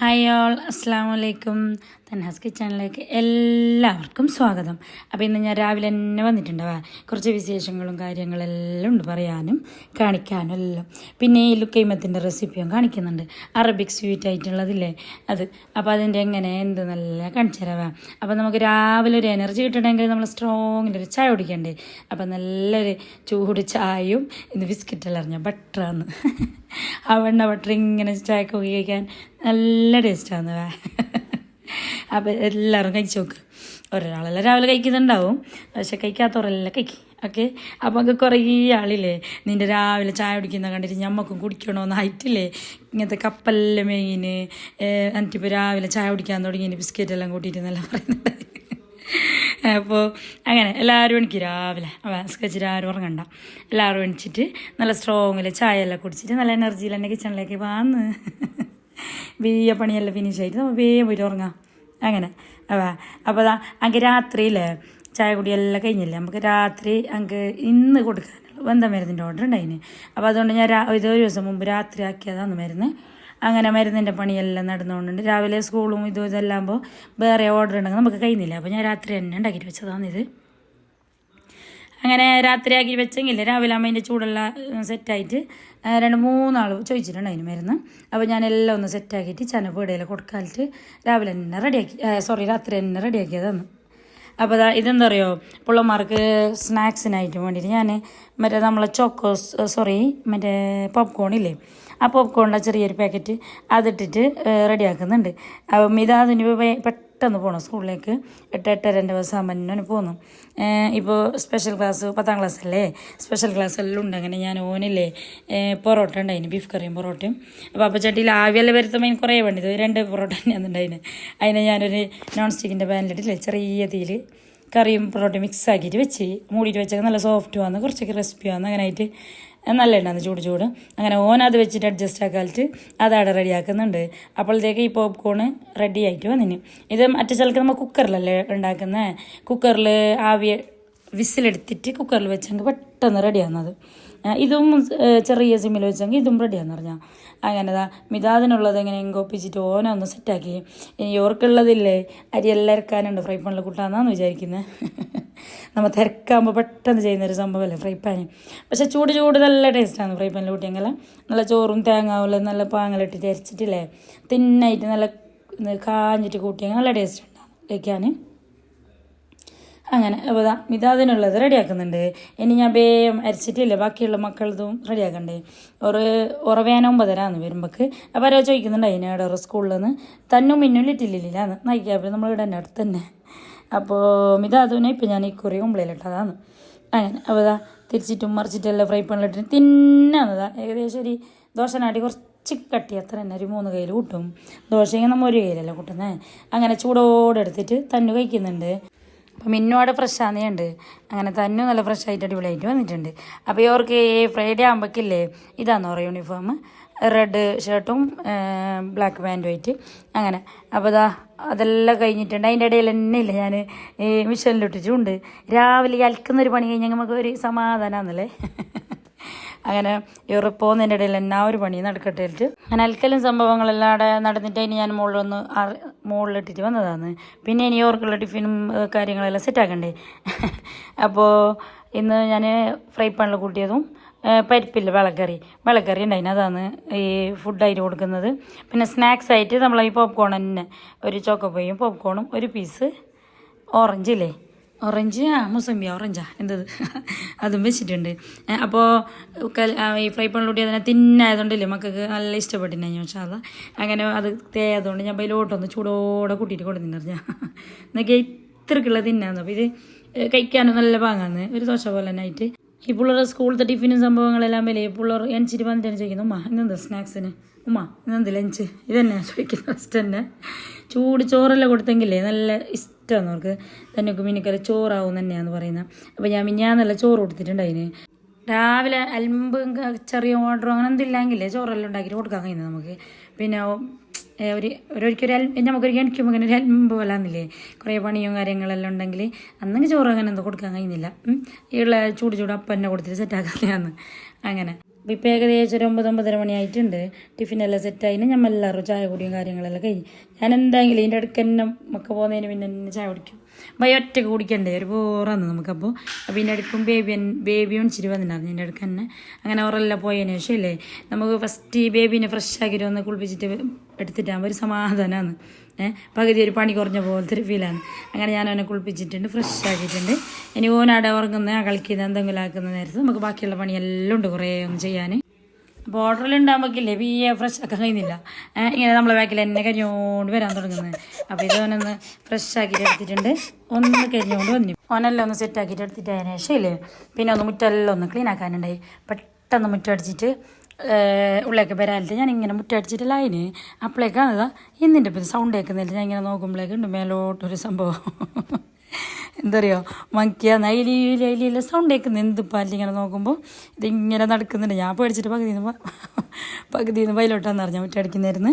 Hi all അസ്സാം വലൈക്കും തൻഹാസ് കിച്ചണിലേക്ക് എല്ലാവർക്കും സ്വാഗതം. അപ്പോൾ ഇന്ന് ഞാൻ രാവിലെ തന്നെ വന്നിട്ടുണ്ടാവാ. കുറച്ച് വിശേഷങ്ങളും കാര്യങ്ങളെല്ലാം ഉണ്ട് പറയാനും കാണിക്കാനും എല്ലാം. പിന്നെ ഈ ലുക്കൈമത്തിന്റെ റെസിപ്പിയും കാണിക്കുന്നുണ്ട്. അറബിക് സ്വീറ്റ് ആയിട്ടുള്ളതില്ലേ? അത്. അപ്പോൾ അതിന്റെ എങ്ങനെ എന്ത് നല്ല കാണിച്ചു തരാവാം അപ്പോൾ നമുക്ക് രാവിലെ ഒരു എനർജി കിട്ടണമെങ്കിൽ നമ്മൾ സ്ട്രോങ്ങിന്റെ ഒരു ചായ കുടിക്കണ്ടേ? അപ്പോൾ നല്ലൊരു ചൂട് ചായയും ഇന്ന് ബിസ്ക്കറ്റെല്ലാം അറിഞ്ഞ ബട്ടറാന്ന് ആ വെണ്ണ ബട്ടർ ഇങ്ങനെ ചായക്ക് ഉപയോഗിക്കാൻ നല്ല ടേസ്റ്റാണ് അപ്പോൾ എല്ലാവരും കഴിച്ച് നോക്ക്. ഒരാളെല്ലാം രാവിലെ കഴിക്കുന്നുണ്ടാവും. പക്ഷെ കഴിക്കാത്തവരെല്ലാം കഴിക്കും. ഓക്കെ? അപ്പോൾ നമുക്ക് കുറേ ആളില്ലേ? നിന്റെ രാവിലെ ചായ കുടിക്കുന്ന കണ്ടിട്ട് ഞമ്മക്കും കുടിക്കണമെന്നായിട്ടില്ലേ ഇങ്ങനത്തെ കപ്പലിലെ മെയിന് എന്നിട്ടിപ്പോൾ രാവിലെ ചായ കുടിക്കാൻ തുടങ്ങി ബിസ്ക്കറ്റ് എല്ലാം കൂട്ടിയിട്ട് എന്നെല്ലാം പറയുന്നുണ്ട് അപ്പോൾ അങ്ങനെ എല്ലാവരും എനിക്ക് രാവിലെ. സ്കച്ചിട്ട് ആരും ഉറങ്ങണ്ട. എല്ലാവരും എണിച്ചിട്ട് നല്ല സ്ട്രോങ്ങിൽ ചായ എല്ലാം കുടിച്ചിട്ട് നല്ല എനർജിയിൽ തന്നെ കിച്ചണിലേക്ക് വാന്ന്. വേയ പണിയെല്ലാം ഫിനിഷ് ആയിട്ട്. നമ്മൾ വേഗം പോയിട്ട് ഉറങ്ങാം. അങ്ങനെ. അപ്പോൾ അതാ അങ്ങ് രാത്രിയില്ലേ ചായ കുടിയെല്ലാം കഴിഞ്ഞില്ലേ? നമുക്ക് രാത്രി അങ്ങ് ഇന്ന് കൊടുക്കാനുള്ള ബന്ധം മരുന്നിന്റെ ഓർഡർ ഉണ്ടായിന്? അപ്പോൾ അതുകൊണ്ട് ഞാൻ രാ ഇതൊരു ദിവസം മുമ്പ് രാത്രി ആക്കിയതാണ് മരുന്ന്. അങ്ങനെ മരുന്നിന്റെ പണിയെല്ലാം നടന്നുകൊണ്ടുണ്ട് രാവിലെ സ്കൂളും ഇതും ഇതെല്ലാം ആകുമ്പോൾ വേറെ ഓർഡർ ഉണ്ടെങ്കിൽ നമുക്ക് കഴിയുന്നില്ല അപ്പോൾ ഞാൻ രാത്രി തന്നെ ഉണ്ടാക്കിയിട്ട് വെച്ചതാണിത്. അങ്ങനെ രാത്രി ആക്കി വെച്ചെങ്കിൽ രാവിലെ അമ്മേന്റെ ചൂടെല്ലാം സെറ്റായിട്ട് രണ്ട് മൂന്നാൾ ചോദിച്ചിട്ടുണ്ട് അതിന് മരുന്ന്. അപ്പോൾ ഞാൻ എല്ലാം ഒന്ന് സെറ്റാക്കിയിട്ട് ചനപ്പീടയിൽ കൊടുക്കാലിട്ട് രാവിലെ തന്നെ റെഡിയാക്കി സോറി രാത്രി തന്നെ റെഡിയാക്കിയതാണ് അപ്പോൾ ഇതെന്താ പറയുക പിള്ളമാർക്ക് സ്നാക്സിനായിട്ട് വേണ്ടിയിട്ട് ഞാൻ മറ്റേ നമ്മളെ ചോക്കോ സോറി മറ്റേ പോപ്കോൺ ഇല്ലേ ആ പോപ്കോണിന്റെ ചെറിയൊരു പാക്കറ്റ് അതിട്ടിട്ട് റെഡിയാക്കുന്നുണ്ട്. അപ്പം ഇതതിന് പെട്ടെന്ന് പോകണം സ്കൂളിലേക്ക്. എട്ട് എട്ടരന്റെ ദിവസം പോന്നു. ഇപ്പോൾ സ്പെഷ്യൽ ക്ലാസ് പത്താം ക്ലാസ് അല്ലേ? സ്പെഷ്യൽ ക്ലാസ് എല്ലാം ഉണ്ട്. അങ്ങനെ ഞാൻ ഓനില്ലേ പൊറോട്ട ഉണ്ടായിന് ബീഫ് കറിയും പൊറോട്ടയും. അപ്പോൾ അപ്പോൾ ചട്ടിയിൽ ആവിയെല്ലാം വരുത്തുമ്പോൾ എനിക്ക് കുറേ വേണ്ടത് രണ്ട് പൊറോട്ട തന്നെയാണ് ഉണ്ടായിന് അതിനെ ഞാനൊരു നോൺ സ്റ്റിക്കിന്റെ പാനിലിട്ടില്ലേ ചെറിയ തീയിൽ കറിയും പൊറോട്ടയും മിക്സ് ആക്കിയിട്ട് വെച്ച് മൂടിയിട്ട് വെച്ചാൽ നല്ല സോഫ്റ്റ് വന്ന് കുറച്ചൊക്കെ റെസിപ്പി വന്ന് അങ്ങനെ ആയിട്ട് നല്ല ഉണ്ടായിരുന്നു ചൂട് ചൂട്. അങ്ങനെ ഓൻ അത് വെച്ചിട്ട് അഡ്ജസ്റ്റ് ആക്കാലിട്ട് അതവിടെ റെഡി ആക്കുന്നുണ്ട്. അപ്പോഴത്തേക്ക് ഈ പോപ്കോൺ റെഡി ആയിട്ട് വന്നിന്. ഇത് മറ്റേ സ്ഥലത്ത് നമ്മൾ കുക്കറിലല്ലേ ഉണ്ടാക്കുന്നത് കുക്കറിൽ ആവിയ വിസിലെടുത്തിട്ട് കുക്കറിൽ വെച്ചെങ്കിൽ പെട്ടെന്ന് റെഡിയാകുന്നത് ഇതും ചെറിയ സിമ്മിൽ വെച്ചെങ്കിൽ ഇതും റെഡിയാന്ന് പറഞ്ഞാൽ അങ്ങനെതാ മിതാദിനുള്ളത് എങ്ങനെ ഒപ്പിച്ചിട്ട് ഓനെ ഒന്ന് സെറ്റാക്കി. ഇനി ഓർക്കുള്ളതില്ലേ അരി എല്ലാം ഇറക്കാനുണ്ട് ഫ്രൈ പാനിൽ കൂട്ടാന്നാന്ന് വിചാരിക്കുന്നത് നമ്മൾ തിരക്കാകുമ്പോൾ പെട്ടെന്ന് ചെയ്യുന്നൊരു സംഭവമല്ലേ ഫ്രൈ പാന്. പക്ഷെ ചൂട് ചൂട് നല്ല ടേസ്റ്റാണ് ഫ്രൈ പാനിൽ കൂട്ടിയെങ്കിൽ നല്ല ചോറും തേങ്ങാവുള്ള നല്ല പാങ്ങലിട്ടിട്ട് അരിച്ചിട്ടില്ലേ തിന്നായിട്ട് നല്ല കാഞ്ഞിട്ട് കൂട്ടിയെങ്കിൽ നല്ല ടേസ്റ്റ് ഉണ്ടാകും കഴിക്കാൻ അങ്ങനെ. അപ്പോൾ ഇതാ ഇതതിനുള്ളത് റെഡിയാക്കുന്നുണ്ട്. ഇനി ഞാൻ വേഗം അരച്ചിട്ടില്ല? ബാക്കിയുള്ള മക്കളതും റെഡിയാക്കണ്ടേ? ഒരു ഉറവേന ഒമ്പതരാന്ന് വരുമ്പോൾക്ക് അപ്പോൾ ആരോ ചോദിക്കുന്നുണ്ട് അതിനവിടെ ഒരു സ്കൂളിൽ നിന്ന് തന്നും മിന്നും ലിറ്റില്ലില്ലാന്ന് നയിക്കാപ്പോൾ നമ്മളിവിടെ തന്നെ അടുത്ത് തന്നെ അപ്പോൾ മിതാദുവിനെ ഇപ്പം ഞാൻ ഈ കുറി കുമ്പളയിലിട്ടതാണ് അങ്ങനെ. അപ്പോൾ ഇതാ തിരിച്ചിട്ടും മറിച്ചിട്ടെല്ലാം ഫ്രൈ പണിലിട്ട് തിന്നാന്നതാ ഏകദേശം ഒരു ദോശനാട്ടി കുറച്ച് കട്ടി അത്ര തന്നെ. ഒരു മൂന്ന് കയ്യിൽ കൂട്ടും. ദോശയെങ്കിൽ നമ്മൾ ഒരു കയ്യിലല്ല കൂട്ടുന്നത് അങ്ങനെ ചൂടോടെ എടുത്തിട്ട് തന്നു കഴിക്കുന്നുണ്ട്. അപ്പം അവിടെ ഫ്രഷ് ഉണ്ട്. അങ്ങനെ തന്നെ നല്ല ഫ്രഷ് ആയിട്ട് അടിപൊളിയായിട്ട് വന്നിട്ടുണ്ട്. അപ്പോൾ ഇവർക്ക് ഫ്രൈഡേ ആകുമ്പോഴേക്കില്ലേ ഇതാന്ന് പറയുക യൂണിഫോം റെഡ് ഷർട്ടും ബ്ലാക്ക് പാന്റും ആയിട്ട്. അങ്ങനെ. അപ്പോൾ ഇതാ അതെല്ലാം കഴിഞ്ഞിട്ടുണ്ട്. അതിന്റെ ഇടയിൽ തന്നെ ഇല്ല ഞാൻ ഈ മിഷനിലിട്ടിട്ടുണ്ട് രാവിലെ അലക്കുന്നൊരു പണി കഴിഞ്ഞാൽ നമുക്ക് ഒരു സമാധാനമാണല്ലേ അങ്ങനെ ഇവർ പോകുന്നതിന്റെ ഇടയിൽ എന്നാ ഒരു പണി നടക്കട്ടെ അങ്ങനെ അൽക്കലും സംഭവങ്ങളെല്ലാം നടന്നിട്ട് ഇനി ഞാൻ മുകളിലൊന്ന് മുകളിലിട്ടിട്ട് വന്നതാണ്. പിന്നെ ഇനി ഓർക്കുള്ള ടിഫിനും കാര്യങ്ങളെല്ലാം സെറ്റാക്കണ്ടേ അപ്പോൾ ഇന്ന് ഞാൻ ഫ്രൈ പാനിൽ കൂട്ടിയതും പരിപ്പില്ല വെള്ളക്കറി. വെള്ളക്കറി ഉണ്ടായിന് അതാണ് ഈ ഫുഡായിട്ട് കൊടുക്കുന്നത്. പിന്നെ സ്നാക്സ് ആയിട്ട് നമ്മൾ ഈ പോപ്കോൺ തന്നെ. ഒരു ചോക്കോപ്പയും പോപ്കോണും ഒരു പീസ് ഓറഞ്ച് ഇല്ലേ? ഓറഞ്ച്? ആ മുസമ്പി ഓറഞ്ചാ. എന്തത്? അതും വെച്ചിട്ടുണ്ട്. അപ്പോൾ ഈ ഫ്രൈ പണിലൂട്ടി അതിനെ തിന്നായതുകൊണ്ടല്ലേ മക്കൾക്ക് നല്ല ഇഷ്ടപ്പെട്ടിട്ടുണ്ടായി പക്ഷേ അത് അങ്ങനെ അത് തേയതുകൊണ്ട് ഞാൻ ബൈലോട്ടൊന്ന് ചൂടോടെ കൂട്ടിയിട്ട് ഞാൻ എന്നൊക്കെ ഇത്രക്കുള്ള തിന്നാന്ന്. അപ്പോൾ ഇത് കഴിക്കാനും നല്ല പാങ്ങാന്ന്. ഒരു ദോശ പോലെ തന്നെ ആയിട്ട്. ഈ പിള്ളേർ സ്കൂളിലത്തെ ടിഫിനും സംഭവങ്ങളെല്ലാം വലിയ. പിള്ളേർ എണിച്ചിട്ട് വന്നിട്ടാണ് ചോദിക്കുന്നത് ഉമ്മ ഇന്നെന്താ സ്നാക്സിന്? ഉമ്മ ഇന്നെന്ത് ലഞ്ച്? ഇതന്നെ ചോദിക്കുന്നത് ഫസ്റ്റ് തന്നെ. ചൂട് ചോറെല്ലാം കൊടുത്തെങ്കിലേ നല്ല ഇഷ്ടമാണ് അവർക്ക് തന്നെ മിനിക്കല ചോറാവും തന്നെയാന്ന് പറയുന്നത് അപ്പോൾ ഞാൻ മിഞ്ഞാന്നല്ല ചോറ് കൊടുത്തിട്ടുണ്ട് അതിന്. രാവിലെ അൽമ്പും ചെറിയ ഓർഡർ അങ്ങനെ എന്തില്ലെങ്കിലേ ചോറെല്ലാം ഉണ്ടാക്കിയിട്ട് കൊടുക്കാൻ കഴിയുന്നത് നമുക്ക്. പിന്നെ ഒരു ഒരിക്കലും അൽ നമുക്കൊരു എണിക്കുമ്പോൾ ഇങ്ങനെ ഒരു അൽമ്പ് പോലാന്നില്ലേ കുറേ പണിയും കാര്യങ്ങളെല്ലാം ഉണ്ടെങ്കിൽ അന്നെങ്കിൽ ചോറ് അങ്ങനെ എന്തോ കൊടുക്കാൻ കഴിയുന്നില്ല. ഈ ഉള്ള ചൂട് ചൂട് അപ്പം തന്നെ കൊടുത്തിട്ട് സെറ്റാക്കാതെയാന്ന് അങ്ങനെ. അപ്പോൾ ഇപ്പോൾ ഏകദേശം ഒരു ഒമ്പത് ഒമ്പതര മണിയായിട്ടുണ്ട്. ടിഫിനെല്ലാം സെറ്റായിന് ഞാൻ എല്ലാവരും ചായ കുടിയും കാര്യങ്ങളെല്ലാം കഴിഞ്ഞ്. ഞാൻ എന്തെങ്കിലും ഇതിന്റെ അടുക്ക് തന്നെ ഒക്കെ പോകുന്നതിന് പിന്നെ തന്നെ ചായ കുടിക്കും. അപ്പോൾ ഒറ്റയ്ക്ക് കുടിക്കണ്ടേ? ഒരു ബോറാന്ന് നമുക്കപ്പോൾ അപ്പോൾ ഇതിന്റെ അടുക്കും ബേബി ബേബി ഇച്ചിരി വന്നിട്ടുണ്ടായിരുന്നു ഇതിന്റെ അടുക്ക് തന്നെ. അങ്ങനെ അവരെല്ലാം പോയതിന് ശേഷം അല്ലേ? നമുക്ക് ഫസ്റ്റ് ഈ ബേബീനെ ഫ്രഷ് ആക്കിയിട്ട് ഒന്ന് കുളിപ്പിച്ചിട്ട് എടുത്തിട്ടാകുമ്പോൾ ഒരു സമാധാനമാണ് പകുതി ഒരു പണി കുറഞ്ഞ പോലത്തെ ഒരു ഫീലാണ് അങ്ങനെ ഞാൻ അവനെ കുളിപ്പിച്ചിട്ടുണ്ട് ഫ്രഷ് ആക്കിയിട്ടുണ്ട്. ഇനി ഓനാടെ ഉറങ്ങുന്ന കളിക്കുന്ന എന്തെങ്കിലും ആക്കുന്ന നേരത്ത് നമുക്ക് ബാക്കിയുള്ള പണി എല്ലാം ഉണ്ട് കുറേ ഒന്ന് ചെയ്യാൻ. അപ്പോൾ ബി എ ഫ്രഷ് ആക്കാൻ കഴിയുന്നില്ല. ഇങ്ങനെ നമ്മളെ ബാക്കിൽ എന്നെ കരിഞ്ഞുകൊണ്ട് വരാൻ തുടങ്ങുന്നത്. അപ്പോൾ ഇത് ഓനൊന്ന് ഫ്രഷ് ആക്കിയിട്ട് എടുത്തിട്ടുണ്ട്. ഒന്ന് കരിഞ്ഞുകൊണ്ട് വന്നു. ഓനെല്ലാം ഒന്ന് സെറ്റ് ആക്കിയിട്ട് എടുത്തിട്ട് അതിന് ശേഷം ഇല്ലേ പിന്നെ ഒന്ന് മുറ്റെല്ലാം ഒന്ന് ക്ലീൻ ആക്കാനുണ്ടായി. പെട്ടെന്ന് മുറ്റടിച്ചിട്ട് ഉള്ളിലേക്ക് വരാനിട്ട് ഞാൻ ഇങ്ങനെ മുറ്റടിച്ചിട്ട് ലൈന് അപ്പോഴേക്കാണ് ഇന്നിന്റെ ഇപ്പം സൗണ്ട് കേൾക്കുന്നില്ല. ഞാൻ ഇങ്ങനെ നോക്കുമ്പോഴേക്ക് ഉണ്ട് മേലോട്ടൊരു സംഭവം. എന്താ പറയുക നൈലി അയിലിയില്ല സൗണ്ട് കേൾക്കുന്നത് എന്ത് പാലിൽ ഇങ്ങനെ നോക്കുമ്പോൾ ഇതിങ്ങനെ നടക്കുന്നുണ്ട്. ഞാൻ പേടിച്ചിട്ട് പകുതി നിന്ന് പകുതി നിന്ന് വയലോട്ടാന്ന് അറിഞ്ഞാൽ മുറ്റടിക്കുന്നായിരുന്നു.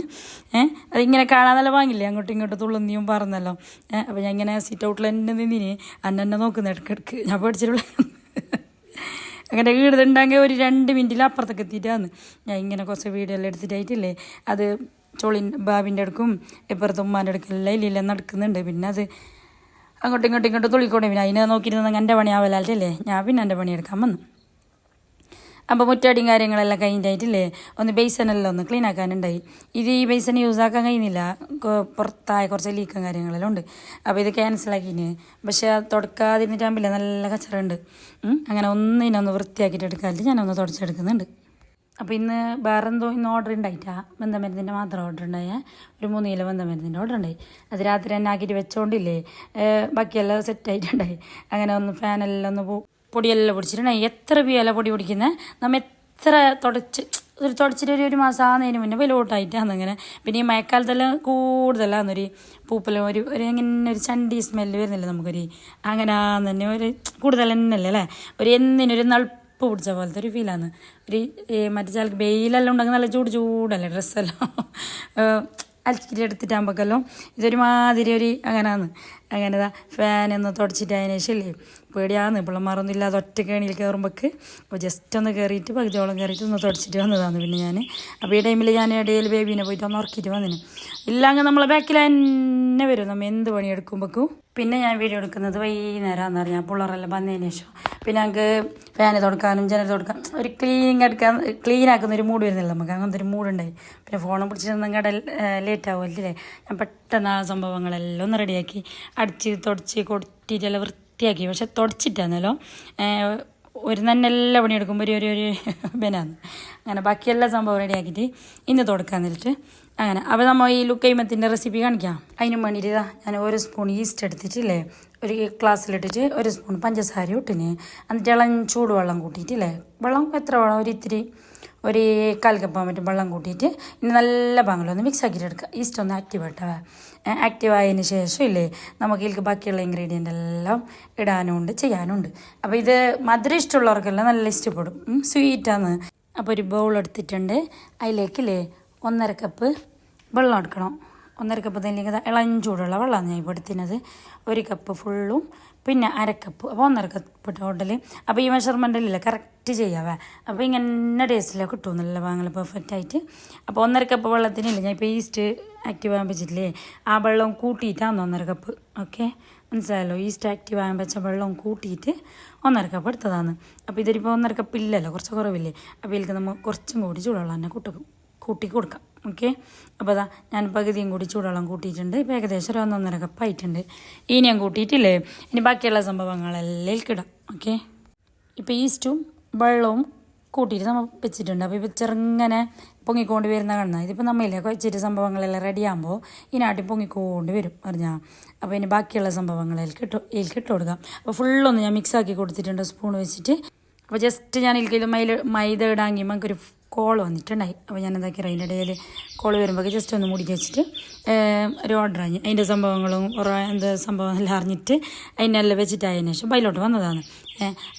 ഏഹ് അതിങ്ങനെ കാണാൻ വാങ്ങില്ലേ അങ്ങോട്ടും ഇങ്ങോട്ടും തുള്ളുന്നിയും പറഞ്ഞല്ലോ ഏഹ് അപ്പോൾ ഞാൻ ഇങ്ങനെ സീറ്റ് ഔട്ടിൽ തന്നെ നിന്നിന് അന്നെ എന്നെ നോക്കുന്ന ഇടയ്ക്കിടയ്ക്ക് ഞാൻ പേടിച്ചിട്ടുള്ള അങ്ങനെ വീടുണ്ടെങ്കിൽ ഒരു രണ്ട് മിനിറ്റിൽ അപ്പുറത്തേക്ക് എത്തിയിട്ടാന്ന്. ഞാൻ ഇങ്ങനെ കുറച്ച് വീഡിയോ എല്ലാം എടുത്തിട്ടായിട്ടില്ലേ? അത് ചോളി ബാബിന്റെ അടുക്കും ഇപ്പുറത്ത് ഉമ്മാന്റെ അടുക്കെല്ലാം ഇല്ലെല്ലാം നടക്കുന്നുണ്ട്. പിന്നെ അത് അങ്ങോട്ടും ഇങ്ങോട്ടും ഇങ്ങോട്ടും തുള്ളിക്കോട്ടെ പിന്നെ അതിനെ നോക്കിയിരുന്നെങ്കിൽ എന്റെ പണിയാവല്ലേ ഞാൻ പിന്നെ എന്റെ പണിയെടുക്കാൻ വന്നു. അപ്പോൾ മുറ്റടിയും കാര്യങ്ങളെല്ലാം കഴിഞ്ഞിട്ടായിട്ടില്ലേ? ഒന്ന് ബേസനെല്ലാം ഒന്ന് ക്ലീൻ ആക്കാനുണ്ടായി. ഇത് ഈ ബേസൻ യൂസ് ആക്കാൻ കഴിയുന്നില്ല. പുറത്തായ കുറച്ച് ലീക്കും കാര്യങ്ങളെല്ലാം ഉണ്ട്. അപ്പോൾ ഇത് ക്യാൻസലാക്കിന് പക്ഷേ അത് തുടക്കാതിരുന്നിട്ടാകുമ്പോൾ നല്ല കച്ചറുണ്ട് അങ്ങനെ അങ്ങനെ ഒന്നിനൊന്ന് വൃത്തിയാക്കിയിട്ട് എടുക്കാതെ ഞാനൊന്ന് തുടച്ചെടുക്കുന്നുണ്ട്. അപ്പോൾ ഇന്ന് വേറെ എന്തോ ഇന്ന് ഓർഡർ ഉണ്ടായിട്ടാ ബന്ധമരുന്നിന്റെ മാത്രം ഓർഡർ ഉണ്ടായ ഒരു മൂന്ന് കിലോ ബന്ധമരുന്നിന്റെ ഓർഡർ ഉണ്ടായി അത് രാത്രി തന്നെ ആക്കിയിട്ട് വെച്ചോണ്ടില്ലേ. ബാക്കിയെല്ലാം സെറ്റായിട്ടുണ്ടായി അങ്ങനെ ഒന്ന് ഫാനെല്ലാം ഒന്ന് പോ- പൊടിയെല്ലാം പൊടിച്ചിട്ടുണ്ട് എത്ര ഇല പൊടി പൊടിക്കുന്നത് നമ്മൾ എത്ര തുടച്ച് ഒരു തുടച്ചിട്ട് ഒരു മാസം ആകുന്നതിന് മുന്നേ വിലോട്ടായിട്ടാണ് അങ്ങനെ പിന്നെ ഈ മഴക്കാലത്തെല്ലാം കൂടുതലാണ് ഒരു പൂപ്പലും ഒരു ഒരു ഇങ്ങനെ ഒരു ചണ്ടി സ്മെല്ല് വരുന്നില്ല നമുക്കൊരു? അങ്ങനെ തന്നെ ഒരു കൂടുതൽ തന്നെയല്ലേ അല്ലേ? ഒരു എന്തിനൊരു നൾപ്പ് പിടിച്ച പോലത്തെ ഒരു ഫീലാണ് ഒരു മറ്റേ ചിലക്ക് വെയിലെല്ലാം ഉണ്ടെങ്കിൽ നല്ല ചൂട് ചൂടല്ലേ ഡ്രസ്സെല്ലാം. എടുത്തിട്ടാകുമ്പോഴെല്ലാം ഇതൊരു മാതിരി ഒരു അങ്ങനെയാണ് അങ്ങനെ ഫാനൊന്ന് തുടച്ചിട്ട് അതിന് ശേഷമല്ലേ പേടിയാന്ന് പിള്ളമാരൊന്നും ഇല്ലാതെ ഒറ്റ കേണിയിൽ കയറുമ്പോൾക്ക് അപ്പോൾ ജസ്റ്റ് ഒന്ന് കയറിയിട്ട് പകുതിയോളം കയറിയിട്ട് ഒന്ന് തുടച്ചിട്ട് വന്നതാണ് പിന്നെ ഞാൻ അപ്പോൾ ഈ ടൈമിൽ ഞാൻ ഇടയിൽ ബേബീനെ പോയിട്ട് ഒന്ന് ഉറക്കിയിട്ട് വന്നിന്. ഇല്ലെങ്കിൽ നമ്മളെ ബാക്കിൽ തന്നെ വരും. നമ്മൾ എന്ത് പണിയെടുക്കുമ്പോഴേക്കും പിന്നെ ഞാൻ വീഡിയോ എടുക്കുന്നത് വൈകുന്നേരമാണെന്ന് പറഞ്ഞാൽ പിള്ളേരെല്ലാം വന്നതിന് ശേഷം. പിന്നെ ഞങ്ങൾക്ക് ഫാന് തുടക്കാനും ജനൽ തുടക്കാൻ ഒരു ക്ലീനിങ് എടുക്കാൻ ക്ലീൻ ആക്കുന്ന ഒരു മൂഡ് വരുന്നില്ല നമുക്ക്. അങ്ങനത്തെ ഒരു മൂഡുണ്ടായി പിന്നെ ഫോണും പിടിച്ചിട്ട് കട ലേറ്റ് ആവുമല്ലേ ഞാൻ പെട്ടെന്ന് ആ സംഭവങ്ങളെല്ലാം ഒന്ന് റെഡിയാക്കി അടിച്ച് തുടച്ച് കൊട്ടിട്ടെല്ലാം വൃത്തിയാക്കി. പക്ഷെ തുടച്ചിട്ടാന്നല്ലോ ഒരു തന്നെ എല്ലാ പണിയെടുക്കുമ്പോൾ ഒരു ഒരു ഒരു ബനാന്ന്. അങ്ങനെ ബാക്കി എല്ലാ സംഭവം റെഡിയാക്കിയിട്ട് ഇന്ന് തുടക്കാൻ നിന്നിട്ട് അങ്ങനെ. അപ്പോൾ നമ്മൾ ഈ ലുക്കൈമത്തിന്റെ റെസിപ്പി കാണിക്കാം. അതിന് വേണ്ടിയിട്ട് ഞാൻ ഒരു സ്പൂൺ ഈസ്റ്റ് എടുത്തിട്ടില്ലേ ഒരു ഗ്ലാസ്സിലിട്ടിട്ട് ഒരു സ്പൂൺ പഞ്ചസാര ഇട്ടിന്. എന്നിട്ട് ഇളം ചൂടുവെള്ളം കൂട്ടിയിട്ടില്ലേ വെള്ളം എത്ര വെള്ളം ഒരു ഇത്തിരി ഒരു കാൽ കപ്പാൻ പറ്റും വെള്ളം കൂട്ടിയിട്ട് ഇനി നല്ല പാങ്ങലൊന്ന് മിക്സ് ആക്കിയിട്ട് എടുക്കുക ഈസ്റ്റ് ഒന്ന് ആക്റ്റീവ് ആട്ടവ ആക്റ്റീവ് ആയതിന് ശേഷം ഇല്ലേ നമുക്ക് ഇതിലേക്ക് ബാക്കിയുള്ള ഇൻഗ്രീഡിയന്റ് എല്ലാം ഇടാനുണ്ട് ചെയ്യാനുണ്ട്. അപ്പോൾ ഇത് മധുരം ഇഷ്ടമുള്ളവർക്കെല്ലാം നല്ല ഇഷ്ടപ്പെടും സ്വീറ്റാണ് അപ്പോൾ ഒരു ബൗൾ എടുത്തിട്ടുണ്ട്. അതിലേക്കില്ലേ ഒന്നര കപ്പ് വെള്ളം എടുക്കണം. ഒന്നര കപ്പ് തന്നെ ഇളഞ്ചൂടുള്ള വെള്ളമാണ് ഞാൻ ഇപ്പോൾ എടുത്തിരുന്നത്. ഒരു കപ്പ് ഫുള്ളും പിന്നെ അര കപ്പ് അപ്പോൾ ഒന്നര കപ്പ് ടോട്ടൽ അപ്പോൾ ഈ മെഷർമെന്റിലില്ല കറക്റ്റ് ചെയ്യാവേ. അപ്പോൾ ഇങ്ങനെ ടേസ്റ്റിലൊക്കെ കിട്ടും നല്ല വാങ്ങൽ പെർഫെക്റ്റ് ആയിട്ട്. അപ്പോൾ ഒന്നര കപ്പ് വെള്ളത്തിനില്ല ഞാൻ ഇപ്പോൾ ഈസ്റ്റ് ആക്റ്റീവ് ആകാൻ വെച്ചിട്ടില്ലേ? ആ വെള്ളം കൂട്ടിയിട്ടാണ് ഒന്നര കപ്പ് ഓക്കെ മനസ്സിലായല്ലോ? ഈസ്റ്റ് ആക്റ്റീവ് ആകാൻ വെച്ച വെള്ളം കൂട്ടിയിട്ട് ഒന്നര കപ്പ് എടുത്തതാണ്. അപ്പോൾ ഇതൊരിപ്പോൾ ഒന്നര കപ്പ് ഇല്ലല്ലോ? കുറച്ച് കുറവില്ലേ? അപ്പോൾ ഇതിലേക്ക് നമ്മൾ കുറച്ചും കൂടി ചൂടുവെള്ളം തന്നെ കൂട്ടും. കൂട്ടി കൊടുക്കാം ഓക്കെ അപ്പോൾ അതാ ഞാൻ പകുതിയും കൂടി ചൂടുവെള്ളം കൂട്ടിയിട്ടുണ്ട്. ഇപ്പോൾ ഏകദേശം ഒരു ഒന്നൊന്നര കപ്പ് ആയിട്ടുണ്ട്. ഇനി ഞാൻ കൂട്ടിയിട്ടില്ലേ? ഇനി ബാക്കിയുള്ള സംഭവങ്ങളെല്ലാം കിടാം ഓക്കെ ഇപ്പോൾ ഈസ്റ്റും വെള്ളവും കൂട്ടിയിട്ട് നമ്മൾ വെച്ചിട്ടുണ്ട്. അപ്പോൾ ഇപ്പോൾ ചെറുങ്ങനെ പൊങ്ങിക്കൊണ്ട് വരുന്ന കാണുന്നത് ഇതിപ്പോൾ നമ്മളില്ലേ വെച്ചിട്ട് സംഭവങ്ങളെല്ലാം റെഡി ആകുമ്പോൾ നാട്ടിൽ പൊങ്ങിക്കൊണ്ട് വരും പറഞ്ഞാൽ അപ്പോൾ ഇനി ബാക്കിയുള്ള സംഭവങ്ങളിൽ കിട്ടും ഇതിൽ കിട്ടുകൊടുക്കാം അപ്പോൾ ഫുള്ളൊന്ന് ഞാൻ മിക്സ് ആക്കി കൊടുത്തിട്ടുണ്ട്. സ്പൂൺ വെച്ചിട്ട് അപ്പോൾ ജസ്റ്റ് ഞാൻ ഇതിൽ മൈല മൈദ ഇടാങ്കി നമുക്കൊരു കോൾ വന്നിട്ടുണ്ടായി. അപ്പോൾ ഞാൻ എന്താക്കി അതിന്റെ ഇടയിൽ കോൾ വരുമ്പോൾ ജസ്റ്റ് ഒന്ന് മുടി വെച്ചിട്ട് ഒരു ഓർഡർ ആയി അതിന്റെ സംഭവങ്ങളും എന്താ സംഭവം എല്ലാം അറിഞ്ഞിട്ട് അതിനെല്ലാം വെച്ചിട്ട് അതിന് ശേഷം ബൈലോട്ട് വന്നതാണ്.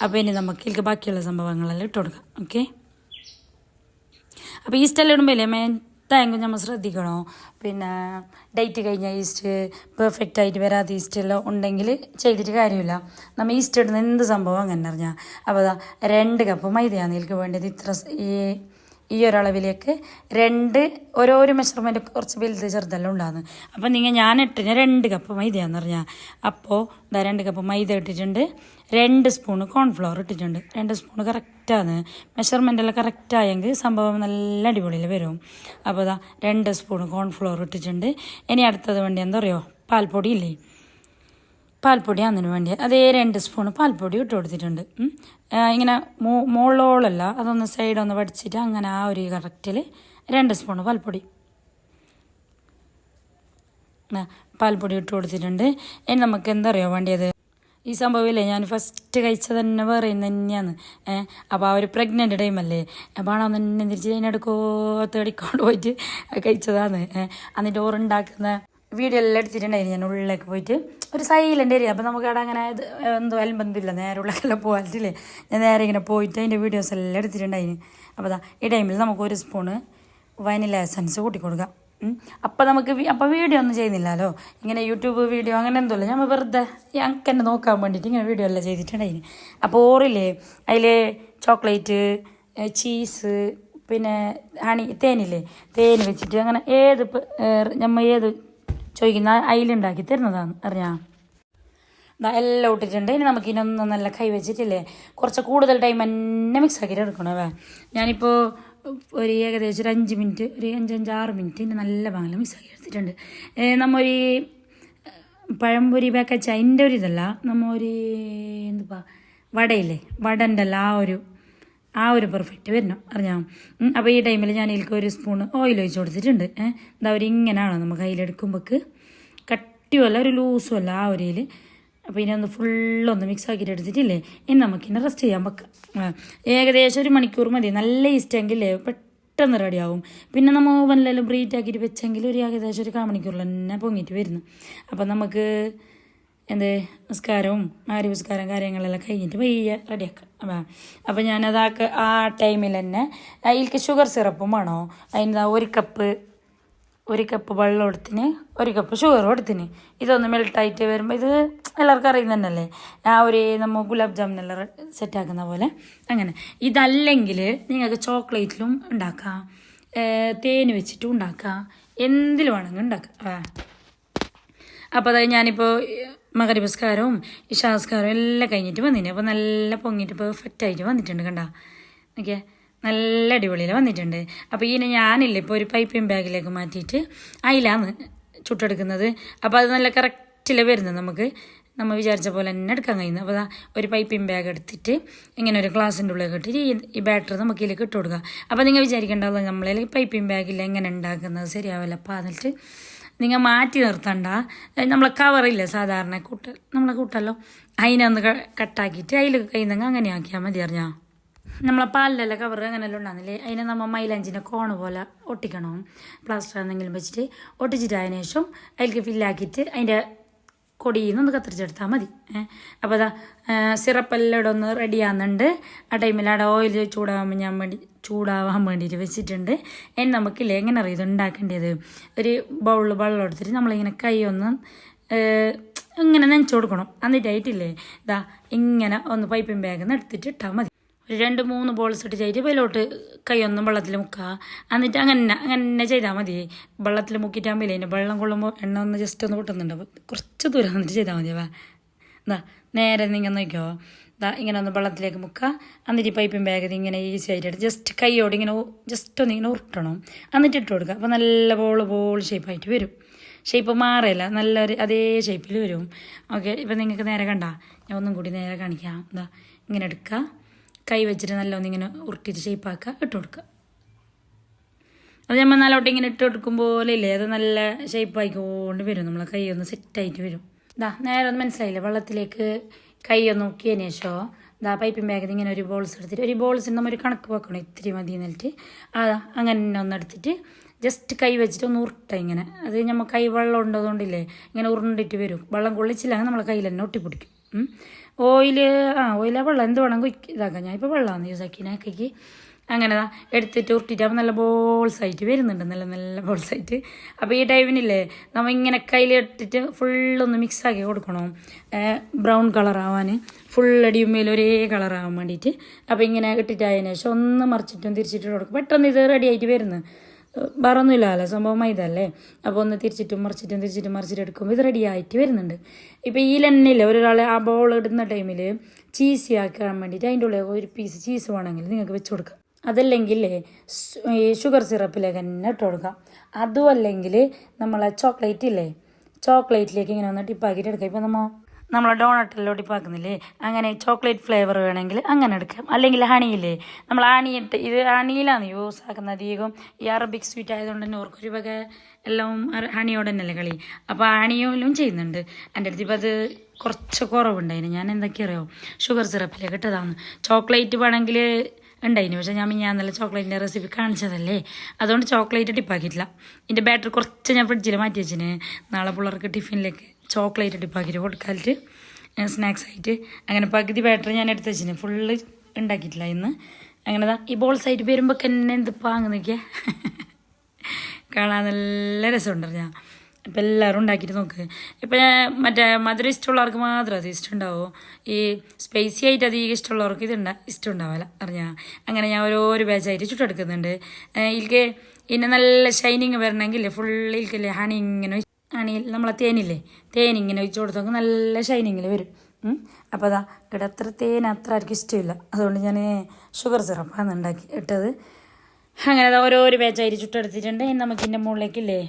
അപ്പോൾ ഇനി നമുക്ക് എനിക്ക് ബാക്കിയുള്ള സംഭവങ്ങളെല്ലാം ഇട്ട് കൊടുക്കാം. ഓക്കെ? അപ്പോൾ ഈ ഈസ്റ്റെല്ലാം ഇടുമ്പോൾ ഇല്ലേ മേ എന്തായെങ്കിലും നമ്മൾ ശ്രദ്ധിക്കണോ? പിന്നെ ഡേറ്റ് കഴിഞ്ഞ ഈസ്റ്റ് പെർഫെക്റ്റ് ആയിട്ട് വരാത്ത ഈസ്റ്റ് എല്ലാം ഉണ്ടെങ്കിൽ ചെയ്തിട്ട് കാര്യമില്ല. നമ്മൾ ഈസ്റ്റ് ഇടുന്ന എന്ത് സംഭവം അങ്ങനെ അറിഞ്ഞാൽ അപ്പോൾ അതാ രണ്ട് കപ്പ് മൈദയാണ് നിങ്ങൾക്ക് വേണ്ടത് ഇത്ര ഈ ഈ ഒരളവിലേക്ക് രണ്ട് ഓരോരോ മെഷർമെന്റ് കുറച്ച് വലുത് ചെറുതെല്ലാം ഉണ്ടാകുന്നു അപ്പോൾ നിങ്ങൾ ഞാൻ ഇട്ടിന് രണ്ട് കപ്പ് മൈദയാന്ന് പറഞ്ഞാൽ അപ്പോൾ ഇതാ രണ്ട് കപ്പ് മൈദ ഇട്ടിട്ടുണ്ട്. രണ്ട് സ്പൂണ് കോൺഫ്ലവർ ഇട്ടിട്ടുണ്ട്. രണ്ട് സ്പൂണ് കറക്റ്റാണ് മെഷർമെന്റ് എല്ലാം കറക്റ്റായെങ്കിൽ സംഭവം നല്ല അടിപൊളിയിൽ വരും. അപ്പോൾ ഇതാ രണ്ട് സ്പൂണ് കോൺഫ്ലവർ ഇട്ടിട്ടുണ്ട്. ഇനി അടുത്തത് വേണ്ടി എന്താ പറയുക പാൽപ്പൊടി ഇല്ലേ? പാൽപ്പൊടി അതിന് വേണ്ടി അതേ രണ്ട് സ്പൂൺ പാൽപ്പൊടി ഇട്ട് കൊടുത്തിട്ടുണ്ട്. ഇങ്ങനെ മോ മുകളോളല്ല അതൊന്ന് സൈഡൊന്ന് വടിച്ചിട്ട് അങ്ങനെ ആ ഒരു കറക്റ്റിൽ രണ്ട് സ്പൂൺ പാൽപ്പൊടി. പാൽപ്പൊടി ഇട്ട് കൊടുത്തിട്ടുണ്ട്. ഇനി നമുക്ക് എന്താ അറിയോ വേണ്ടിയത്? ഈ സംഭവമില്ലേ ഞാൻ ഫസ്റ്റ് കഴിച്ചത് തന്നെ വേറെ തന്നെയാണ്. ഏഹ് അപ്പോൾ ആ ഒരു പ്രഗ്നന്റ് ടൈമല്ലേ ആണോ തന്നെ തിരിച്ച് അതിനെടുക്കോ തേടിക്കൊണ്ട് പോയിട്ട് കഴിച്ചതാണ് ഏഹ് എന്നിട്ട് ഓറുണ്ടാക്കുന്ന വീഡിയോ എല്ലാം എടുത്തിട്ടുണ്ടായിരുന്നു ഞാൻ ഉള്ളിലേക്ക് പോയിട്ട്. ഒരു സൈലന്റ് ഏരിയ അപ്പോൾ നമുക്ക് അവിടെ അങ്ങനെ എന്തോ അലമ്പന്തില്ല നേരെ ഉള്ളിലെല്ലാം പോകാറ്റില്ലേ ഞാൻ നേരെ ഇങ്ങനെ പോയിട്ട് അതിന്റെ വീഡിയോസ് എല്ലാം എടുത്തിട്ടുണ്ടായിരുന്നു. അപ്പോൾ അതാ ഈ ടൈമിൽ നമുക്ക് ഒരു സ്പൂണ് വനില എസൻസ് കൂട്ടി കൊടുക്കാം. അപ്പം നമുക്ക് അപ്പം വീഡിയോ ഒന്നും ചെയ്യുന്നില്ലല്ലോ. ഇങ്ങനെ യൂട്യൂബ് വീഡിയോ അങ്ങനെ എന്തോ ഞാൻ വെറുതെ ഞങ്ങൾക്ക് തന്നെ നോക്കാൻ വേണ്ടിയിട്ട് ഇങ്ങനെ വീഡിയോ എല്ലാം ചെയ്തിട്ടുണ്ടായിരുന്നു. അപ്പോൾ ഓറില്ലേ അതിൽ ചോക്ലേറ്റ് ചീസ് പിന്നെ ഹണി തേനില്ലേ? തേൻ വെച്ചിട്ട് അങ്ങനെ ഏത് നമ്മൾ ഏത് ചോദിക്കുന്ന അയിലുണ്ടാക്കി തരുന്നതാണ്. അറിയാം ദാ എല്ലാം ഇട്ടിട്ടുണ്ട്. ഇനി നമുക്ക് ഇതിനൊന്നും നല്ല കൈ വെച്ചിട്ടില്ലേ? കുറച്ച് കൂടുതൽ ടൈം തന്നെ മിക്സ് ആക്കിയിട്ട് എടുക്കണം വേ ഞാനിപ്പോൾ ഒരു ഏകദേശം ഒരു അഞ്ച് മിനിറ്റ് ഒരു അഞ്ചഞ്ച് ആറ് മിനിറ്റ് ഇനി നല്ല ഭാഗം മിക്സ് ആക്കി എടുത്തിട്ടുണ്ട്. നമ്മൊരു പഴംപൊരി ബാക്കച്ച അതിന്റെ ഒരു ഇതല്ല നമ്മൊരു എന്തുപ്പാ വടയില്ലേ? വടന്റെ അല്ല ആ ഒരു ആ ഒരു പെർഫെക്റ്റ് വരണം അറിഞ്ഞാൽ അപ്പോൾ ഈ ടൈമിൽ ഞാൻ ഇതിലേക്ക് ഒരു സ്പൂൺ ഓയിൽ ഒഴിച്ച് കൊടുത്തിട്ടുണ്ട്. എന്താ ഒരു ഇങ്ങനെയാണോ നമുക്ക് കയ്യിലെടുക്കുമ്പോൾക്ക് കട്ടിയുമല്ല ഒരു ലൂസും അല്ല ആ ഒരു ഇതിൽ അപ്പോൾ ഇനി ഒന്ന് ഫുള്ളൊന്ന് മിക്സ് ആക്കിയിട്ട് എടുത്തിട്ടില്ലേ? ഇനി നമുക്കിനെ റെസ്റ്റ് ചെയ്യാൻ വെക്കാം. ഏകദേശം ഒരു മണിക്കൂർ മതി. നല്ല ഈസ്റ്റെങ്കിൽ പെട്ടെന്ന് റെഡിയാവും പിന്നെ നമ്മൾ ഓവനിലെല്ലാം ബ്രീറ്റ് ആക്കിയിട്ട് വെച്ചെങ്കിൽ ഒരു ഏകദേശം ഒരു കാമണിക്കൂറിൽ തന്നെ പൊങ്ങിയിട്ട് വരുന്നു അപ്പം നമുക്ക് എന്ത് നിസ്കാരവും ആരി കാര്യങ്ങളെല്ലാം കഴിഞ്ഞിട്ട് വയ്യ റെഡിയാക്കാം അപ്പം അപ്പം ഞാനതാക്ക ആ ടൈമിൽ തന്നെ അതിലേക്ക് ഷുഗർ സിറപ്പും വേണോ? അതിന് ഒരു കപ്പ് ഒരു കപ്പ് വെള്ളം എടുത്തിന് ഒരു കപ്പ് ഷുഗർ എടുത്തിന്. ഇതൊന്ന് മെൽട്ടായിട്ട് വരുമ്പോൾ ഇത് എല്ലാവർക്കും അറിയുന്ന തന്നെയല്ലേ? ആ ഒരു നമ്മൾ ഗുലാബ് ജാമുനെല്ലാം സെറ്റാക്കുന്ന പോലെ. അങ്ങനെ. ഇതല്ലെങ്കിൽ നിങ്ങൾക്ക് ചോക്ലേറ്റിലും ഉണ്ടാക്കാം തേൻ വെച്ചിട്ടും ഉണ്ടാക്കാം എന്തിൽ വേണമെങ്കിൽ ഉണ്ടാക്കാം. അപ്പോൾ അതായത് ഞാനിപ്പോൾ മകരപസ്കാരവും ഇഷാസ്കാരവും എല്ലാം കഴിഞ്ഞിട്ട് വന്നിന്. അപ്പോൾ നല്ല പൊങ്ങിയിട്ട് പെർഫെക്റ്റ് ആയിട്ട് വന്നിട്ടുണ്ട് കണ്ട. ഓക്കെ നല്ല അടിപൊളിയിൽ വന്നിട്ടുണ്ട്. അപ്പോൾ ഇതിനെ ഞാനില്ല ഇപ്പോൾ ഒരു പൈപ്പിംഗ് ബാഗിലേക്ക് മാറ്റിയിട്ട് അതിലാണ് ചുട്ടെടുക്കുന്നത്. അപ്പോൾ അത് നല്ല കറക്റ്റിൽ വരുന്നത് നമുക്ക്. നമ്മൾ വിചാരിച്ച പോലെ തന്നെ എടുക്കാൻ കഴിയുന്നത്. അപ്പോൾ ഒരു പൈപ്പിംഗ് ബാഗ് എടുത്തിട്ട് ഇങ്ങനെ ഒരു ഗ്ലാസിന്റെ ഉള്ളിൽ ഇട്ടിട്ട് ഈ ബാറ്റർ നമുക്ക് ഇതിലേക്ക് ഇട്ട് കൊടുക്കുക അപ്പോൾ നിങ്ങൾ വിചാരിക്കേണ്ടത് നമ്മളതിൽ പൈപ്പിംഗ് ബാഗിൽ എങ്ങനെ ഉണ്ടാക്കുന്നത് ശരിയാവില്ല. അപ്പോൾ അതിലിട്ട് നിങ്ങൾ മാറ്റി നിർത്തണ്ട. നമ്മളെ കവറില്ല സാധാരണ കൂട്ട. നമ്മളെ കൂട്ടല്ലോ. അതിനൊന്ന് കട്ടാക്കിയിട്ട് അതിൽ കയ്യിൽ അങ്ങനെ ആക്കിയാൽ മതി അറിഞ്ഞാൽ നമ്മളെ പാലിലല്ല കവർ അങ്ങനെയല്ല ഉണ്ടാകുന്നില്ലേ അതിനെ നമ്മൾ മൈലാഞ്ചിന്റെ കോണ് പോലെ ഒട്ടിക്കണം. പ്ലാസ്റ്റർ എന്തെങ്കിലും വെച്ചിട്ട് ഒട്ടിച്ചിട്ട് അതിന് ശേഷം അതിലേക്ക് ഫില്ലാക്കിയിട്ട് അതിന്റെ കൊടിയിൽ നിന്ന് കത്തിരിച്ചെടുത്താൽ മതി. അപ്പോൾ അതാ സിറപ്പെല്ലാം ഇവിടെ ഒന്ന് റെഡിയാകുന്നുണ്ട് ആ ടൈമിൽ അവിടെ ഓയിൽ ചൂടാവാൻ ഞാൻ വേണ്ടി ചൂടാവാൻ വേണ്ടിയിട്ട് വെച്ചിട്ടുണ്ട്. ഇനി നമുക്കില്ലേ എങ്ങനെ അറിയാം ഇത് ഉണ്ടാക്കേണ്ടത്? ഒരു ബൗളിൽ വെള്ളം എടുത്തിട്ട് നമ്മളിങ്ങനെ കൈ ഒന്ന് ഇങ്ങനെ നനച്ചു കൊടുക്കണം. എന്നിട്ടായിട്ടില്ലേ ഇതാ ഇങ്ങനെ ഒന്ന് പൈപ്പിംഗ് ബാഗിൽ നിന്ന് എടുത്തിട്ട് ഇട്ടാൽ മതി. രണ്ട് മൂന്ന് ബോൾസ് ഇട്ട് ചെയ്തിട്ട് വെയിലോട്ട് കൈയൊന്നും വെള്ളത്തിൽ മുക്കുക എന്നിട്ട് അങ്ങനെ അങ്ങനെ ചെയ്താൽ മതി. വെള്ളത്തിൽ മുക്കിയിട്ടാകുമ്പോൾ അതിന്റെ വെള്ളം കൊള്ളുമ്പോൾ എണ്ണ ഒന്ന് ജസ്റ്റ് ഒന്ന് പൊട്ടുന്നുണ്ട്. കുറച്ച് ദൂരം വന്നിട്ട് ചെയ്താൽ മതി വാ എന്താ നേരെ നിങ്ങൾ നോക്കിയോ ദാ ഇങ്ങനെ ഒന്ന് വെള്ളത്തിലേക്ക് മുക്കുക എന്നിട്ട് ഈ പൈപ്പും ബാഗ് ഇങ്ങനെ ഈസി ആയിട്ട് ജസ്റ്റ് കൈയോട് ഇങ്ങനെ ജസ്റ്റ് ഒന്ന് ഇങ്ങനെ ഉരുട്ടണം. എന്നിട്ട് ഇട്ട് കൊടുക്കുക അപ്പോൾ നല്ല ബോൾ ബോൾ ഷേപ്പായിട്ട് വരും. ഷേപ്പ് മാറില്ല നല്ലൊരു അതേ ഷേപ്പിൽ വരും. ഓക്കെ ഇപ്പം നിങ്ങൾക്ക് നേരെ കണ്ട? ഞാൻ ഒന്നും കൂടി നേരെ കാണിക്കാം. എന്താ ഇങ്ങനെ എടുക്കുക കൈ വെച്ചിട്ട് നല്ലോണം ഇങ്ങനെ ഉരുട്ടിയിട്ട് ഷേപ്പാക്കുക ഇട്ട് കൊടുക്കുക. അത് നമ്മൾ നല്ലോട്ട് ഇങ്ങനെ ഇട്ട് കൊടുക്കും പോലെ ഇല്ലേ അത് നല്ല ഷേപ്പായിക്കൊണ്ട് വരും. നമ്മളെ കൈ ഒന്ന് സെറ്റായിട്ട് വരും. ഇതാ നേരെ ഒന്ന് മനസ്സിലായില്ല? വെള്ളത്തിലേക്ക് കൈ ഒന്ന് നോക്കിയതിന് ശേഷം ഇതാ പൈപ്പിംഗ് ബാഗിൽ ഇങ്ങനെ ഒരു ബോൾസ് എടുത്തിട്ട് ഒരു ബോൾസിന് നമ്മൾ ഒരു കണക്ക് വെക്കണം ഇത്തിരി മതി എന്നിട്ട് അതാ അങ്ങനെ ഒന്ന് എടുത്തിട്ട് ജസ്റ്റ് കൈ വെച്ചിട്ട് ഒന്ന് ഉരുട്ട ഇങ്ങനെ. അത് നമ്മൾ കൈ വെള്ളം ഉണ്ടതുകൊണ്ടില്ലേ ഇങ്ങനെ ഉരുണ്ടിട്ട് വരും. വെള്ളം കൊള്ളിച്ചില്ലെങ്കിൽ നമ്മളെ കയ്യിൽ തന്നെ ഒട്ടിപ്പിടിക്കും. ഓയിൽ ആ ഓയിലാ വെള്ളം എന്ത് വേണം ഇതാക്കാം. ഞാൻ ഇപ്പോൾ വെള്ളമാണ് യൂസ് ആക്കി കൈക്ക് അങ്ങനെ എടുത്തിട്ട് ഉരുട്ടിയിട്ട് നല്ല ബോൾസായിട്ട് വരുന്നുണ്ട്. നല്ല നല്ല ബോൾസായിട്ട് അപ്പോൾ ഈ ടൈമിനില്ലേ നമ്മൾ ഇങ്ങനെ കയ്യിലിട്ടിട്ട് ഫുള്ളൊന്ന് മിക്സ് ആക്കി കൊടുക്കണം. ബ്രൗൺ ഫുൾ അടിയുമ്മയിൽ ഒരേ കളർ ആവാൻ വേണ്ടിയിട്ട്. അപ്പോൾ ഇങ്ങനെ ഇട്ടിട്ടായതിനു ശേഷം ഒന്ന് മറിച്ചിട്ടും തിരിച്ചിട്ടും കൊടുക്കും. പെട്ടെന്ന് ഇത് റെഡി ആയിട്ട് വരുന്നു. വേറൊന്നുമില്ലല്ലോ സംഭവം അല്ലേ അപ്പോൾ ഒന്ന് തിരിച്ചിട്ടും മറിച്ചിട്ടും തിരിച്ചിട്ടും മറിച്ചിട്ട് എടുക്കുമ്പോൾ ഇത് റെഡി ആയിട്ട് വരുന്നുണ്ട്. ഇപ്പോൾ ഈ ലെണ്ണില്ല ഒരാൾ ആ ബോൾ ഇടുന്ന ടൈമിൽ ചീസി ആക്കാൻ വേണ്ടിയിട്ട് അതിന്റെ ഉള്ളിൽ ഒരു പീസ് ചീസ് വേണമെങ്കിൽ നിങ്ങൾക്ക് വെച്ച് കൊടുക്കാം. അതല്ലെങ്കിൽ ഷുഗർ സിറപ്പിലേക്ക് തന്നെ ഇട്ട് കൊടുക്കാം. അതും അല്ലെങ്കിൽ നമ്മളെ ചോക്ലേറ്റ് ഇല്ലേ? ചോക്ലേറ്റിലേക്ക് ഇങ്ങനെ ഒന്ന് ടിപ്പാക്കിയിട്ട് എടുക്കാം. ഇപ്പോൾ നമ്മൾ നമ്മളെ ഡോണട്ടെല്ലാം ഒടിപ്പാക്കുന്നില്ലേ അങ്ങനെ ചോക്ലേറ്റ് ഫ്ലേവർ വേണമെങ്കിൽ അങ്ങനെ എടുക്കാം. അല്ലെങ്കിൽ ഹണിയില്ലേ? നമ്മൾ ഹണിയിട്ട് ഇത് ഹണിയിലാണ് യൂസ് ആക്കുന്നത്. അധികം ഈ അറബിക് സ്വീറ്റ് ആയതുകൊണ്ട് തന്നെ ഓർക്കൊരു വക എല്ലാം ഹണിയോടെ തന്നെയല്ലേ കളി. അപ്പോൾ ഹണിയോലും ചെയ്യുന്നുണ്ട്. എന്റെ അടുത്ത് ഇപ്പോൾ അത് കുറച്ച് കുറവുണ്ടായിന്. ഞാൻ എന്തൊക്കെ അറിയോ? ഷുഗർ സിറപ്പിലെ ഇട്ടതാണ്. ചോക്ലേറ്റ് വേണമെങ്കിൽ ഉണ്ടായിന്. പക്ഷേ ഞാൻ ഞാൻ നല്ല ചോക്ലേറ്റിന്റെ റെസിപ്പി കാണിച്ചതല്ലേ? അതുകൊണ്ട് ചോക്ലേറ്റ് ടിപ്പാക്കിയിട്ടില്ല. ഇതിന്റെ ബാറ്ററി കുറച്ച് ഞാൻ ഫ്രിഡ്ജിൽ മാറ്റി വെച്ചിന്. നാളെ പിള്ളേർക്ക് ടിഫിനിലേക്ക് ചോക്ലേറ്റ് ഇട്ട് പകുതി കൊടുക്കാലിട്ട് സ്നാക്സ് ആയിട്ട്. അങ്ങനെ പകുതി ബാറ്ററി ഞാൻ എടുത്ത് വെച്ചിന്. ഫുള്ള് ഉണ്ടാക്കിയിട്ടില്ല ഇന്ന്. അങ്ങനെ താ ഈ ബോൾസ് ആയിട്ട് വരുമ്പോൾ തന്നെ എന്ത് പാങ്ങ് നോക്കിയാൽ കാണാൻ നല്ല രസമുണ്ട് ഞാൻ. ഇപ്പം എല്ലാവരും ഉണ്ടാക്കിയിട്ട് നോക്ക്. ഇപ്പം മറ്റേ മധുരം ഇഷ്ടമുള്ളവർക്ക് മാത്രം അത് ഇഷ്ടമുണ്ടാവുമോ ഈ സ്പൈസി ആയിട്ട് അധികം ഇഷ്ടമുള്ളവർക്ക് ഇത് ഉണ്ടാ ഇഷ്ടം ഉണ്ടാവില്ല അറിഞ്ഞാൽ അങ്ങനെ ഞാൻ ഓരോരോ ബാച്ചായിട്ട് ചുട്ടെടുക്കുന്നുണ്ട്. ഇതിൽക്ക് ഇന്നെ നല്ല ഷൈനിങ് വരണമെങ്കിൽ ഫുള്ളിൽക്കില്ലേ ഹണി ഇങ്ങനെ ഹണിയിൽ നമ്മളെ തേനില്ലേ? തേൻ ഇങ്ങനെ ഒഴിച്ച് കൊടുത്തെങ്കിൽ നല്ല ഷൈനിങ്ങിൽ വരും. അപ്പോൾ അതാ ഇവിടെ അത്ര തേൻ അത്ര ആർക്കും ഇഷ്ടമില്ല. അതുകൊണ്ട് ഞാൻ ഷുഗർ സിറപ്പാണ് ഉണ്ടാക്കി ഇട്ടത്. അങ്ങനെ അതാ ഓരോരോ ബാച്ചായിട്ട് ചുട്ടെടുത്തിട്ടുണ്ട് നമുക്ക് ഇതിന്റെ മുകളിലേക്കില്ലേ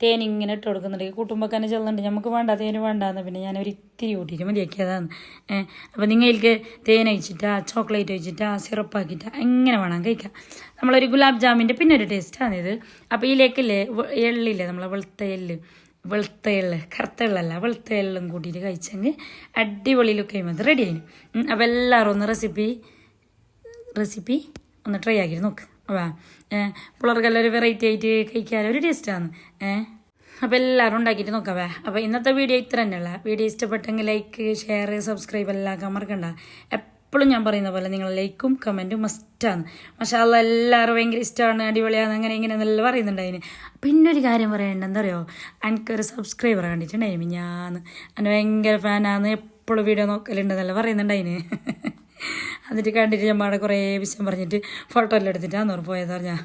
തേൻ ഇങ്ങനെ ഇട്ട് കൊടുക്കുന്നുണ്ട്. കൂട്ടുമ്പോൾ തന്നെ ചെല്ലുന്നുണ്ട്. നമുക്ക് വേണ്ട തേന് വേണ്ടാന്ന് പിന്നെ ഞാൻ ഒരു ഇത്തിരി കൂട്ടിയിട്ട് മതിയാക്കിയതാണ്. ഏഹ് അപ്പോൾ നിങ്ങൾക്ക് തേൻ ഒഴിച്ചിട്ടാ ചോക്ലേറ്റ് ഒഴിച്ചിട്ടാ സിറപ്പാക്കിയിട്ടാ എങ്ങനെ വേണം കഴിക്കാം നമ്മളൊരു ഗുലാബ് ജാമിന്റെ പിന്നെ ഒരു ടേസ്റ്റാണിത് അപ്പോൾ ഇതിലേക്കില്ലേ എള്ളില്ലേ നമ്മളെ വെളുത്ത എള്ള്. വെളുത്ത എള്ള് കറുത്ത എള്ളല്ല വെളുത്ത എള്ളും കൂട്ടിയിട്ട് കഴിച്ചെങ്കിൽ അടിപൊളി ലുക്ക് ചെയ്യുമ്പോൾ റെഡി ആയിരുന്നു അപ്പോൾ എല്ലാവരും ഒന്ന് റെസിപ്പി റെസിപ്പി ഒന്ന് ട്രൈ ആക്കിയിട്ട് നോക്ക്. വാ പിള്ളേർക്കെല്ലാം ഒരു വെറൈറ്റി ആയിട്ട് കഴിക്കാൻ ഒരു ടേസ്റ്റാണ് അപ്പോൾ എല്ലാവരും ഉണ്ടാക്കിയിട്ട് നോക്കാം വേ അപ്പോൾ ഇന്നത്തെ വീഡിയോ ഇത്ര തന്നെയുള്ള. വീഡിയോ ഇഷ്ടപ്പെട്ടെങ്കിൽ ലൈക്ക് ഷെയർ സബ്സ്ക്രൈബ് എല്ലാം മറക്കണ്ട. എപ്പോഴും ഞാൻ പറയുന്ന പോലെ നിങ്ങൾ ലൈക്കും കമന്റും മസ്റ്റാണ്. മഷാല്ല എല്ലാവരും ഭയങ്കര ഇഷ്ടമാണ് അടിപൊളിയാണ് അങ്ങനെ ഇങ്ങനെ നല്ല പറയുന്നുണ്ട് അതിന് പിന്നെ ഒരു കാര്യം പറയേണ്ടത് എന്താ പറയുക എനിക്കൊരു സബ്സ്ക്രൈബർ കണ്ടിട്ടുണ്ടായിരുന്നു ഞാൻ അതിന് ഭയങ്കര ഫാനാണ് എപ്പോഴും വീഡിയോ നോക്കലുണ്ട് നല്ല പറയുന്നുണ്ട് അതിന് എന്നിട്ട് കണ്ടിട്ട് അവിടെ കുറേ വിഷയം പറഞ്ഞിട്ട് ഫോട്ടോ എല്ലാം എടുത്തിട്ടാണ് ഓർ പോയത് പറഞ്ഞാൽ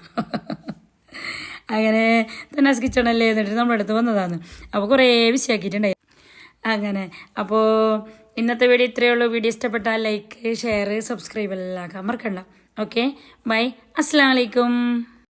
അങ്ങനെ തന്നെ കിച്ചണല്ലേ എന്നിട്ട് നമ്മുടെ അടുത്ത് വന്നതാണ് അപ്പോൾ കുറേ വിഷയമാക്കിയിട്ടുണ്ടായി അങ്ങനെ അപ്പോൾ ഇന്നത്തെ വീഡിയോ ഇത്രയേ ഉള്ളൂ. വീഡിയോ ഇഷ്ടപ്പെട്ടാൽ ലൈക്ക് ഷെയർ സബ്സ്ക്രൈബ് എല്ലാം മറക്കണ്ട ഓക്കെ ബൈ അസ്സാം വലൈക്കും